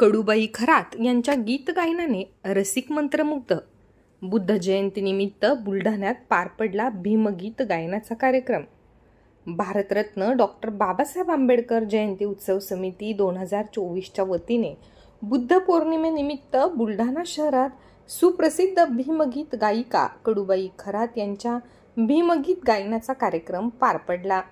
Kadubai Kharat यांच्या गीत गायनाने रसिक मंत्रमुग्ध. बुद्ध जयंतीनिमित्त बुलढाण्यात पार पडला भीमगीत गायनाचा कार्यक्रम. भारतरत्न डॉक्टर बाबासाहेब आंबेडकर जयंती उत्सव समिती दोन हजार चोवीसच्या वतीने बुद्ध पौर्णिमेनिमित्त बुलढाणा शहरात सुप्रसिद्ध भीमगीत गायिका कडूबाई खरात यांच्या भीमगीत गायनाचा कार्यक्रम पार पडला.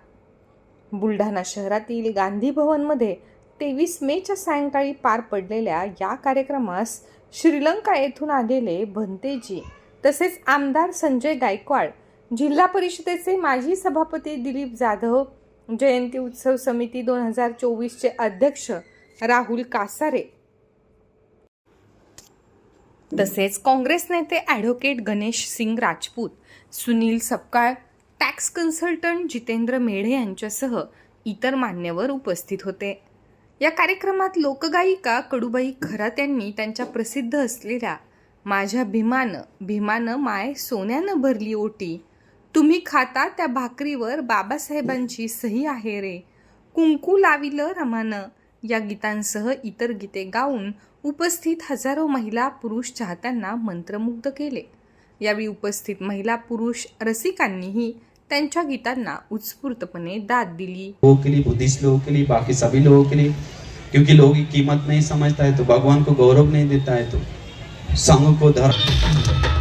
बुलढाणा शहरातील गांधी भवनमध्ये तेवीस मेच्या सायंकाळी पार पडलेल्या या कार्यक्रमास श्रीलंका येथून आलेले भंतेजी तसेच आमदार संजय गायकवाड जिल्हा परिषदेचे माजी सभापती दिलीप जाधव जयंती उत्सव समिती दोन हजार चोवीसचे अध्यक्ष राहुल कासारे. तसेच काँग्रेस नेते advocate Ganesh Singh Rajput Sunil Sapkal tax consultant Jitendra Medhe यांच्यासह इतर मान्यवर उपस्थित होते. या कार्यक्रमात लोकगायिका कडूबाई खरात यांनी त्यांच्या प्रसिद्ध असलेल्या माझ्या भीमानं भीमानं माय सोन्यानं भरली ओटी. तुम्ही खाता त्या भाकरीवर बाबासाहेबांची सही आहे रे. कुंकू लाविलं रमानं. या गीतांसह इतर गीते गाऊन उपस्थित हजारो महिला पुरुष चाहत्यांना मंत्रमुग्ध केले. यावेळी उपस्थित महिला पुरुष रसिकांनीही त्यांच्या गीतांना उत्स्फूर्तपणे दाद दिली. हो लोगों के लिए बुद्धिस्ट लोगों के लिए बाकी सभी लोगों के लिए क्योंकि लोग की कीमत नहीं समझता है तो भगवान को गौरव नहीं देता है तो संघ को धर्म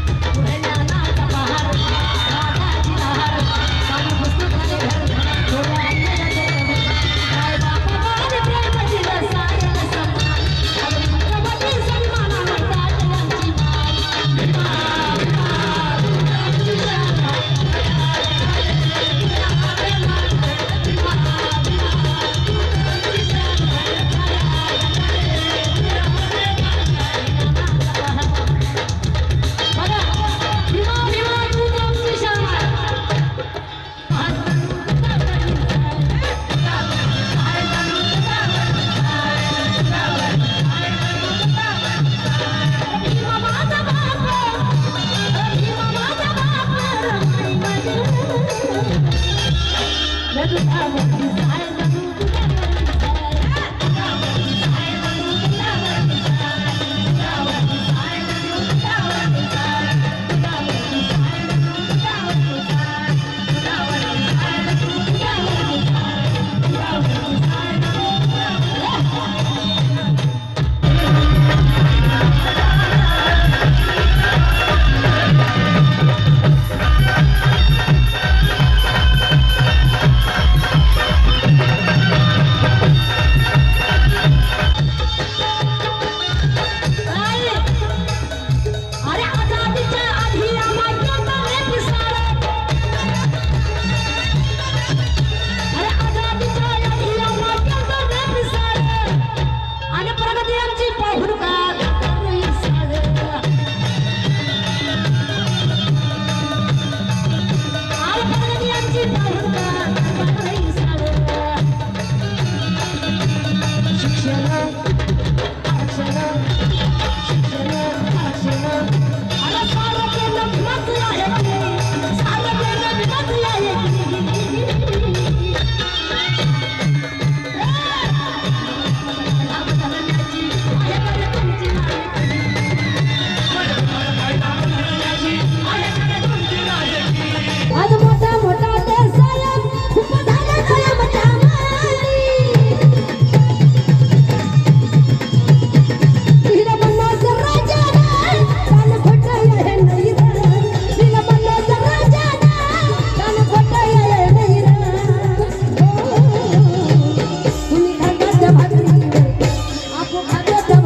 I just have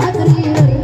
ಅದ್ರಿ